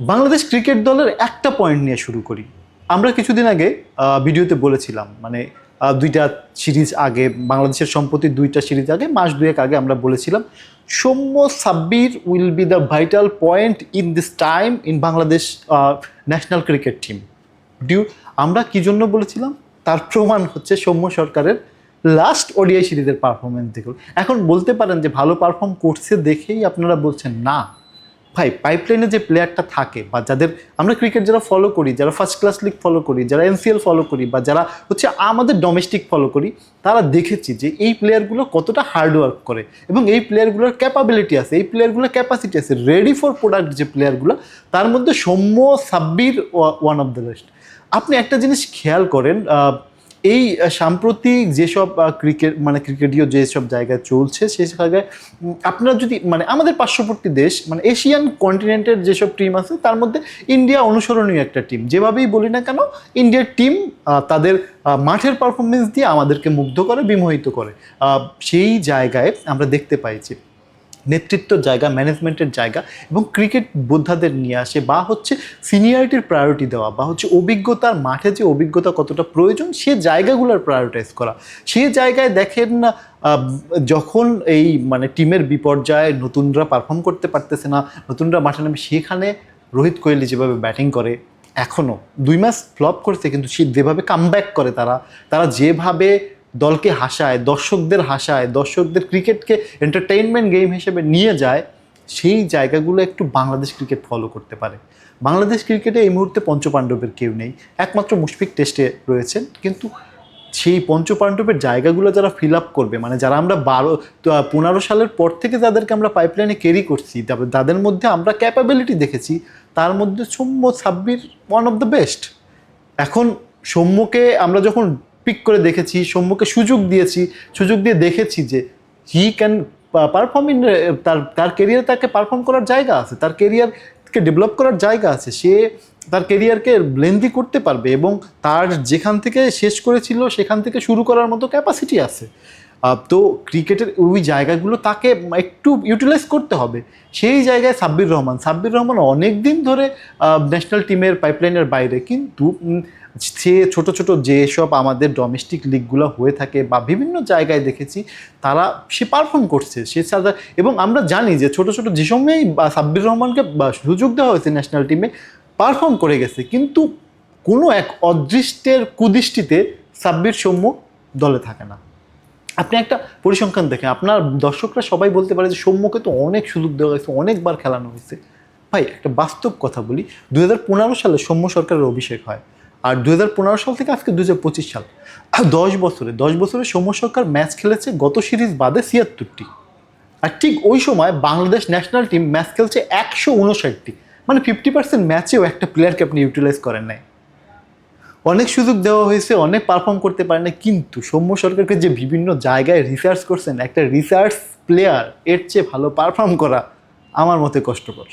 Bangladesh cricket দলের একটা point নিয়ে শুরু করি। আমরা কিছুদিন আগে ভিডিওতে বলেছিলাম মানে দুইটা সিরিজ আগে, বাংলাদেশের সম্পত্তি দুইটা সিরিজ আগে, মাস দুয়েক আগে আমরা বলেছিলাম, Soumya Sabbir will be the vital point in this time in Bangladesh national cricket team due আমরা কি জন্য বলেছিলাম? তার প্রমাণ হচ্ছে সৌম্য সরকারের লাস্ট ওডিআই সিরিজের পারফরমেন্স দেখুন। এখন বলতে পারেন যে ভালো পারফর্ম করছে দেখেই আপনারা বলছেন না। ভাই পাইপলাইনে যে প্লেয়ারটা থাকে বা যাদের আমরা ক্রিকেট যারা ফলো করি, যারা ফার্স্ট ক্লাস লিগ ফলো করি, যারা এনসিএল ফলো করি বা যারা হচ্ছে আমাদের ডোমেস্টিক ফলো করি, তারা দেখেছি যে এই প্লেয়ারগুলো কতটা হার্ডওয়ার্ক করে এবং এই প্লেয়ারগুলোর ক্যাপাবিলিটি আছে, এই প্লেয়ারগুলোর ক্যাপাসিটি আছে রেডি ফর প্রোডাক্ট যে প্লেয়ারগুলো তার মধ্যে Soumya Sabbir one of the best আপনি একটা জিনিস খেয়াল করেন এই সাম্প্রতিক যেসব ক্রিকেট মানে ক্রিকেটীয় যেসব জায়গায় চলছে, সেই জায়গায় আপনারা যদি মানে আমাদের পার্শ্ববর্তী দেশ মানে এশিয়ান কন্টিনেন্টের যেসব টিম আছে, তার মধ্যে ইন্ডিয়া অনুসরণীয় একটা টিম যেভাবেই বলি না কেন, ইন্ডিয়ার টিম তাদের মাঠের পারফরমেন্স দিয়ে আমাদেরকে মুগ্ধ করে, বিমোহিত করে। সেই জায়গায় আমরা দেখতে পাইছি। নেতৃত্বর জায়গা ম্যানেজমেন্টের জায়গা এবং ক্রিকেট বোদ্ধাদের নিয়ে আসে বা হচ্ছে সিনিয়রিটির প্রায়োরিটি দেওয়া বা হচ্ছে অভিজ্ঞতার মাঠে যে অভিজ্ঞতা কতটা প্রয়োজন, সে জায়গাগুলোর প্রায়োরিটাইজ করা। সে জায়গায় দেখেন না যখন এই মানে টিমের বিপর্যয়ে নতুনরা পারফর্ম করতে পারতেছে না, নতুনরা মাঠে নামে, সেখানে রোহিত কোহলি যেভাবে ব্যাটিং করে এখনও দুই মাস ফ্লপ করছে, কিন্তু সে যেভাবে কামব্যাক করে তারা তারা যেভাবে দলকে হাসায়, দর্শকদের হাসায়, দর্শকদের ক্রিকেটকে এন্টারটেইনমেন্ট গেম হিসেবে নিয়ে যায়, সেই জায়গাগুলো একটু বাংলাদেশ ক্রিকেট ফলো করতে পারে। বাংলাদেশ ক্রিকেটে এই মুহূর্তে পঞ্চপাণ্ডবের কেউ নেই। একমাত্র মুশফিক টেস্টে রয়েছেন, কিন্তু সেই পঞ্চপাণ্ডবের জায়গাগুলো যারা ফিল আপ করবে মানে যারা আমরা বারো পনেরো সালের পর থেকে যাদেরকে আমরা পাইপলাইনে ক্যারি করছি, তারপর তাদের মধ্যে আমরা ক্যাপাবিলিটি দেখেছি, তার মধ্যে Soumya Sabbir one of the best এখন সৌম্যকে আমরা যখন পিক করে দেখেছি, সম্মুখে সুযোগ দিয়েছি, সুযোগ দিয়ে দেখেছি যে হি ক্যান পারফর্ম ইন তার তার কেরিয়ার তাকে পারফর্ম করার জায়গা আছে, তার কেরিয়ারকে ডেভেলপ করার জায়গা আছে, সে তার কেরিয়ারকে ব্লেন্দি করতে পারবে এবং তার যেখান থেকে শেষ করেছিল, সেখান থেকে শুরু করার মতো ক্যাপাসিটি আছে। তো ক্রিকেটের ওই জায়গাগুলো তাকে একটু ইউটিলাইজ করতে হবে। সেই জায়গায় সাব্বির রহমান। সাব্বির রহমান অনেক দিন ধরে ন্যাশনাল টিমের পাইপলাইনের বাইরে। কিন্তু সে ছোট ছোট যেসব আমাদের ডোমেস্টিক লিগগুলো হয়ে থাকে বা বিভিন্ন জায়গায় দেখেছি, তারা সে পারফর্ম করছে। সে সাদা এবং আমরা জানি যে ছোট ছোট যে সময়ই সাব্বির রহমানকে সুযোগ দেওয়া হয়েছে ন্যাশনাল টিমে পারফর্ম করে গেছে। কিন্তু কোনো এক অদৃষ্টের কুদৃষ্টিতে সাব্বির সৌম্য দলে থাকে না। আপনি একটা পরিসংখ্যান দেখেন, আপনার দর্শকরা সবাই বলতে পারে যে সৌম্যকে তো অনেক সুযোগ দেওয়া হয়েছে, অনেকবার খেলানো হয়েছে। ভাই, একটা বাস্তব কথা বলি দু হাজার পনেরো সালে সৌম্য সরকারের অভিষেক হয় আর দু হাজার পনেরো সাল থেকে আজকে দু হাজার পঁচিশ সাল। আর দশ বছরে দশ বছরে সৌম্য সরকার ম্যাচ খেলেছে গত সিরিজ বাদে ছিয়াত্তরটি। আর ঠিক ওই সময় বাংলাদেশ ন্যাশনাল টিম ম্যাচ খেলছে একশো উনষাটটি। মানে ফিফটি পার্সেন্ট ম্যাচেও একটা প্লেয়ারকে আপনি ইউটিলাইজ করেন নাই। অনেক সুযোগ দেওয়া হয়েছে, অনেক পারফর্ম করতে পারে না কিন্তু সৌম্য সরকারকে যে বিভিন্ন জায়গায় রিসার্চ করছেন, একটা রিসার্চ প্লেয়ার এর চেয়ে ভালো পারফর্ম করা আমার মতে কষ্টকর।